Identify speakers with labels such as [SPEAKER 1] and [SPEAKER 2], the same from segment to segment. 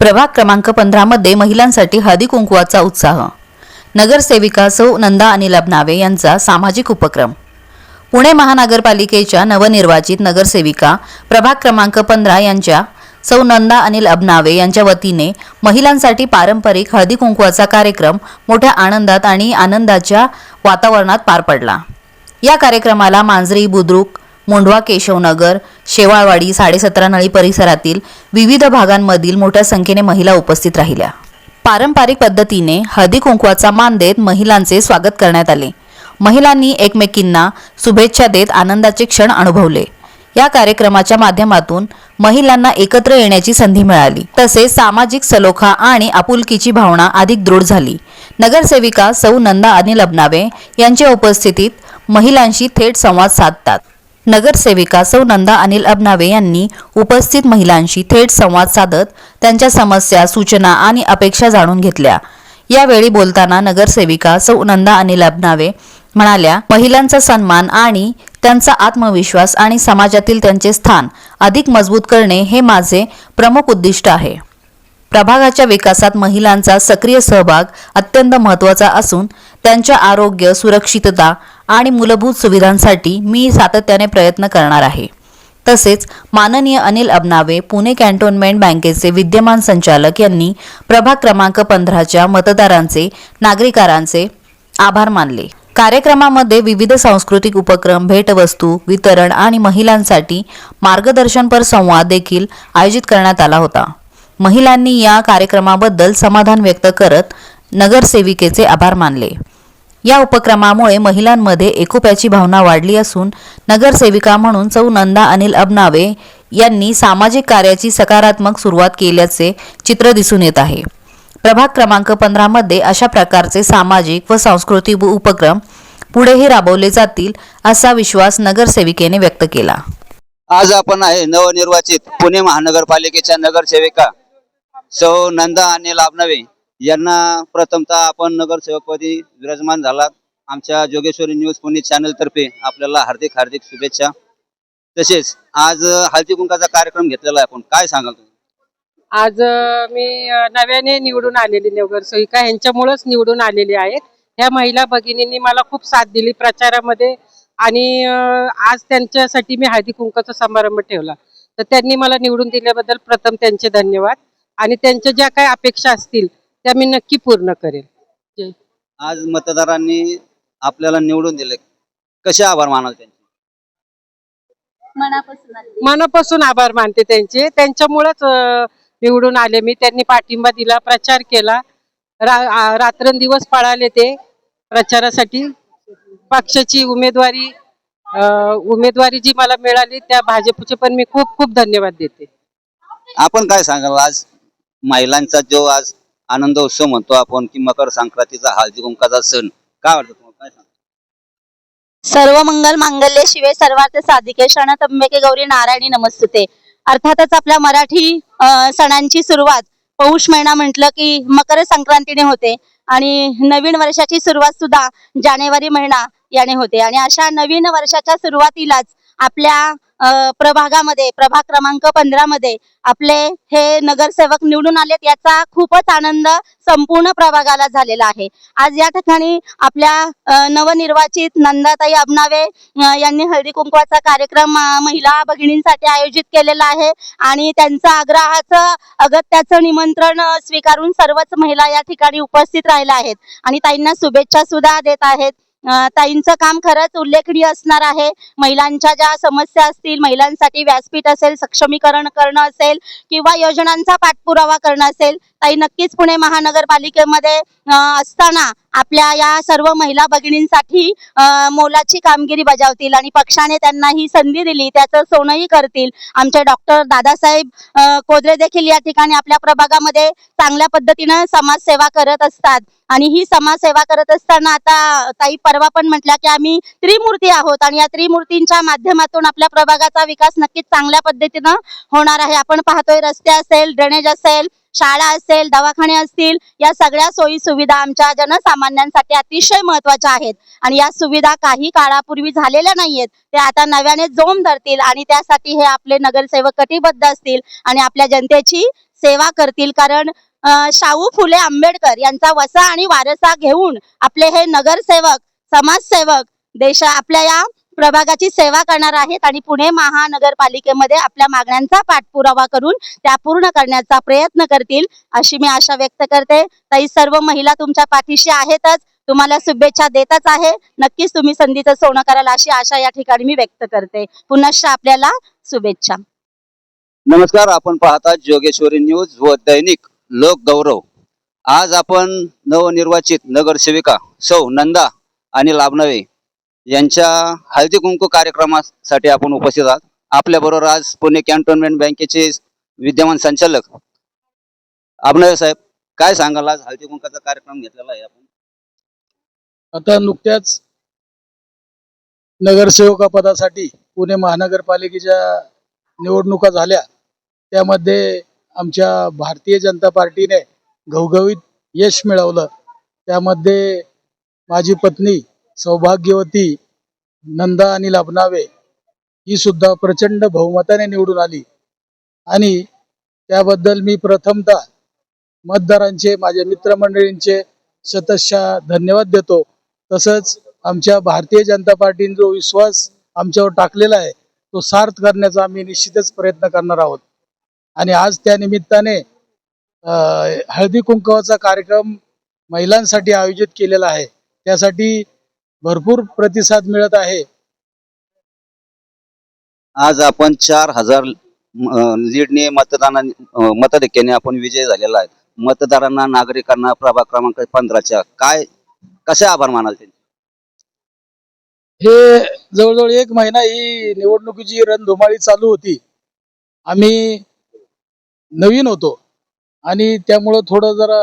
[SPEAKER 1] प्रभाग क्रमांक पंधरामध्ये महिलांसाठी हळदी कुंकुवाचा उत्साह. नगरसेविका सौ नंदा अनिल अबनावे यांचा सामाजिक उपक्रम. पुणे महानगरपालिकेच्या नवनिर्वाचित नगरसेविका प्रभाग क्रमांक पंधरा यांच्या सौ नंदा अनिल अबनावे यांच्या वतीने महिलांसाठी पारंपरिक हळदी कुंकवाचा कार्यक्रम मोठ्या आनंदात आणि आनंदाच्या वातावरणात पार पडला. या कार्यक्रमाला मांजरी बुद्रुक मोंढवा केशवनगर शेवाळवाडी साडेसतरा नळी परिसरातील विविध भागांमधील मोठ्या संख्येने महिला उपस्थित राहिल्या. पारंपरिक पद्धतीने हळदी कुंकवाचा मान देत महिलांचे स्वागत करण्यात आले. महिलांनी एकमेकींना शुभेच्छा देत आनंदाचे क्षण अनुभवले. या कार्यक्रमाच्या माध्यमातून महिलांना एकत्र येण्याची संधी मिळाली. तसेच सामाजिक सलोखा आणि आपुलकीची भावना अधिक दृढ झाली. नगरसेविका सौ नंदा अनिल अबनावे यांच्या उपस्थितीत महिलांशी थेट संवाद साधतात. नगरसेविका सौ नंदा अनिल अबनावे यांनी उपस्थित महिलांशी थेट संवाद साधत त्यांच्या समस्या सूचना आणि अपेक्षा जाणून घेतल्या. यावेळी बोलताना नगरसेविका सौ नंदा अनिल अबनावे म्हणाल्या महिलांचा सन्मान आणि त्यांचा आत्मविश्वास आणि समाजातील त्यांचे स्थान अधिक मजबूत करणे हे माझे प्रमुख उद्दिष्ट आहे. प्रभागाच्या विकासात महिलांचा सक्रिय सहभाग अत्यंत महत्त्वाचा असून त्यांच्या आरोग्य सुरक्षितता आणि मूलभूत सुविधांसाठी मी सातत्याने प्रयत्न करणार आहे. तसेच माननीय अनिल अबनावे पुणे कॅन्टोन्मेंट बँकेचे विद्यमान संचालक यांनी प्रभाग क्रमांक पंधराच्या मतदारांचे नागरिकांचे आभार मानले. कार्यक्रमामध्ये विविध सांस्कृतिक उपक्रम भेटवस्तू वितरण आणि महिलांसाठी मार्गदर्शनपर संवाद देखील आयोजित करण्यात आला होता. महिलांनी या कार्यक्रमाबद्दल समाधान व्यक्त करत नगरसेविकेचे आभार मानले. या उपक्रमामुळे महिलांमध्ये एकोप्याची भावना वाढली असून नगरसेविका म्हणून चौ नंदा अनिल अबनावे यांनी सामाजिक कार्याची सकारात्मक सुरुवात केल्याचे चित्र दिसून येत आहे. प्रभाग क्रमांक पंधरामध्ये अशा प्रकारचे सामाजिक व सांस्कृतिक उपक्रम पुढेही राबवले जातील असा विश्वास नगरसेविकेने व्यक्त केला.
[SPEAKER 2] आज आपण आहे नवनिर्वाचित पुणे महानगरपालिकेच्या नगरसेविका सौ नंदा अनिल लाभनवे यांना प्रथमतः आपण नगरसेवकपदी विराजमान झाला आमच्या जोगेश्वरी न्यूज पुणे चॅनल तर्फे आपल्याला हार्दिक हार्दिक शुभेच्छा. तसेच आज हळदी कुंकाचा कार्यक्रम घेतलेला आहे आपण. काय सांगाल तुम्ही?
[SPEAKER 3] आज मी नव्याने निवडून आलेली नगरसेविका. यांच्यामुळेच निवडून आलेली आहेत. ह्या महिला भगिनींनी मला खूप साथ दिली प्रचारामध्ये. आणि आज त्यांच्यासाठी मी हळदी कुंकाचा समारंभ ठेवला. तर त्यांनी मला निवडून दिल्याबद्दल प्रथम त्यांचे धन्यवाद. आणि त्यांच्या ज्या काही अपेक्षा असतील त्या मी नक्की पूर्ण करेल.
[SPEAKER 2] आज मतदारांनी आपल्याला निवडून दिले. कसे आभार मानाल त्यांचे?
[SPEAKER 4] मनापासून
[SPEAKER 3] आभार मानते त्यांचे. त्यांच्यामुळेच निवडून आले मी. त्यांनी पाठिंबा दिला प्रचार केला. रा, रात्रंदिवस पळाले ते प्रचारासाठी. पक्षाची उमेदवारी उमेदवारी जी मला मिळाली त्या भाजपचे पण मी खूप खूप धन्यवाद देते.
[SPEAKER 2] आपण काय सांगाल? आज महिलांचा जो आज आनंद उत्सव म्हणतो आपण की मकर संक्रांतीचा हळदी कुंकाचा सण. काय वाटतं तुम्हाला? काय सांगतो
[SPEAKER 4] सर्व मंगल मांगल्य शिवे सर्वार्थ साधिके. क्षण तंबेके गौरी नारायणी नमस्ते अर्थातच आपल्या मराठी अं, सणांची सुरुवात पौष महिना म्हटलं की मकर संक्रांतीने होते आणि नवीन वर्षाची सुरुवात सुद्धा जानेवारी महिना याने होते. आणि अशा नवीन वर्षाच्या सुरुवातीलाच आपल्या प्रभागामध्ये प्रभाग क्रमांक पंधरा मध्ये आपले हे नगरसेवक निवडून आलेत याचा खूपच आनंद संपूर्ण प्रभागाला झालेला आहे. आज या ठिकाणी आपल्या नवनिर्वाचित नंदाताई अबनावे यांनी हळदी कुंकवाचा कार्यक्रम महिला भगिनींसाठी आयोजित केलेला आहे आणि त्यांचं आग्रहाचं अगत्याचं निमंत्रण स्वीकारून सर्वच महिला या ठिकाणी उपस्थित राहिल्या आहेत आणि ताईंना शुभेच्छा सुद्धा देत आहेत. ताईंचं काम खरंच उल्लेखनीय असणार आहे. महिलांच्या ज्या समस्या असतील महिलांसाठी व्यासपीठ असेल सक्षमीकरण करणं असेल किंवा योजनांचा पाठपुरावा करणं असेल ताई नक्कीच पुणे महानगरपालिकेमध्ये असताना आपल्या या सर्व महिला भगिनींसाठी मोलाची कामगिरी बजावतील आणि पक्षाने त्यांना ही संधी दिली त्याचं सोनंही करतील. आमचे डॉक्टर दादासाहेब कोदरे देखील या ठिकाणी आपल्या प्रभागामध्ये चांगल्या पद्धतीनं समाजसेवा करत असतात. आणि ही समाजसेवा करत असताना आता ताई परवा पण म्हटला की आम्ही त्रिमूर्ती आहोत आणि या त्रिमूर्तींच्या माध्यमातून आपल्या प्रभागाचा विकास नक्कीच चांगल्या पद्धतीनं होणार आहे. आपण पाहतोय रस्ते असेल ड्रेनेज असेल शाळा असेल दवाखाने असतील या सगळ्या सोयी सुविधा आमच्या जनसामान्यांसाठी अतिशय महत्त्वाच्या आहेत. आणि या सुविधा काही काळापूर्वी झालेल्या नाहीयेत. ते आता नव्याने जोम धरतील आणि त्यासाठी हे आपले नगरसेवक कटिबद्ध असतील आणि आपल्या जनतेची सेवा करतील. कारण शाहू फुले आंबेडकर यांचा वसा आणि वारसा घेऊन आपले हे नगरसेवक समाजसेवक देश आपल्या या प्रभागाची सेवा करणार आहेत आणि पुणे महानगरपालिकेमध्ये आपल्या मागण्यांचा पाठपुरावा करून त्या पूर्ण करण्याचा प्रयत्न करतील अशी मी आशा व्यक्त करते. ताई सर्व महिला तुमच्या पाठीशी आहेतच. तुम्हाला शुभेच्छा देतच आहे. नक्कीच तुम्ही संधीचं सोनं कराल अशी आशा या ठिकाणी मी व्यक्त करते. पुनश्च आपल्याला शुभेच्छा.
[SPEAKER 2] नमस्कार आपण पाहता जोगेश्वरी न्यूज व दैनिक लोक गौरव आज आपण नवनिर्वाचित नगरसेविका सौ नंदा आणि लाभनवे यांच्या हळदी कुंकू कार्यक्रमासाठी आपण उपस्थित आहात. आपल्याबरोबर आज पुणे कॅन्टोन्मेंट बँकेचे विद्यमान संचालक आबनवे साहेब काय सांगाल? आज हळदी कुंकाचा कार्यक्रम घेतलेला आहे आपण.
[SPEAKER 5] आता नुकत्याच नगरसेवका पदासाठी पुणे महानगरपालिकेच्या निवडणुका झाल्या. त्यामध्ये आमच्या भारतीय जनता पार्टीने घवघवीत यश मिळवलं. त्यामध्ये माझी पत्नी सौभाग्यवती नंदा आणि लबनावे ही सुद्धा प्रचंड बहुमताने निवडून आली. आणि त्याबद्दल मी प्रथमतः मतदारांचे माझ्या मित्रमंडळींचे शतशः धन्यवाद देतो. तसंच आमच्या भारतीय जनता पार्टीने जो विश्वास आमच्यावर टाकलेला आहे तो सार्थ करण्याचा आम्ही निश्चितच प्रयत्न करणार आहोत. आणि आज त्या निमित्ताने हळदी कुंकवाचा कार्यक्रम महिलांसाठी आयोजित केलेला आहे. त्यासाठी भरपूर प्रतिसाद मिळत आहे.
[SPEAKER 2] आज आपण चार हजार लीडने मतदाना मताधिक्याने आपण विजय झालेला आहे. मतदारांना नागरिकांना प्रभाग क्रमांक पंधराच्या काय कसे आभार मानाल ते
[SPEAKER 5] हे जवळजवळ एक महिना ही निवडणुकीची रणधुमाळी चालू होती. आम्ही नवीन होतो. आणि त्यामुळं थोडं जरा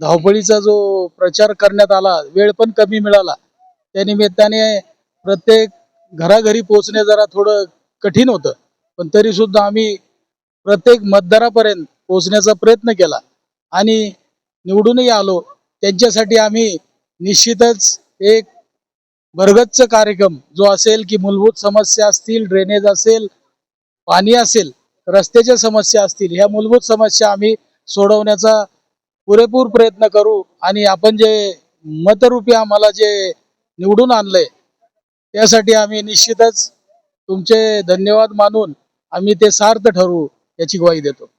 [SPEAKER 5] धावपळीचा जो प्रचार करण्यात आला वेळ पण कमी मिळाला. त्या निमित्ताने प्रत्येक घराघरी पोहोचणे जरा थोडं कठीण होतं. पण तरी सुद्धा आम्ही प्रत्येक मतदारापर्यंत पोहोचण्याचा प्रयत्न केला आणि निवडूनही आलो. त्यांच्यासाठी आम्ही निश्चितच एक भरगच्च कार्यक्रम जो असेल की मूलभूत समस्या असतील ड्रेनेज असेल पाणी असेल रस्त्याच्या समस्या असतील ह्या मूलभूत समस्या आम्ही सोडवण्याचा पुरेपूर प्रयत्न करू आणि आपण जे मतरूपी आम्हाला जे निवडून आणलंय त्यासाठी आम्ही निश्चितच तुमचे धन्यवाद मानून आम्ही ते सार्थ ठरवू याची ग्वाही देतो.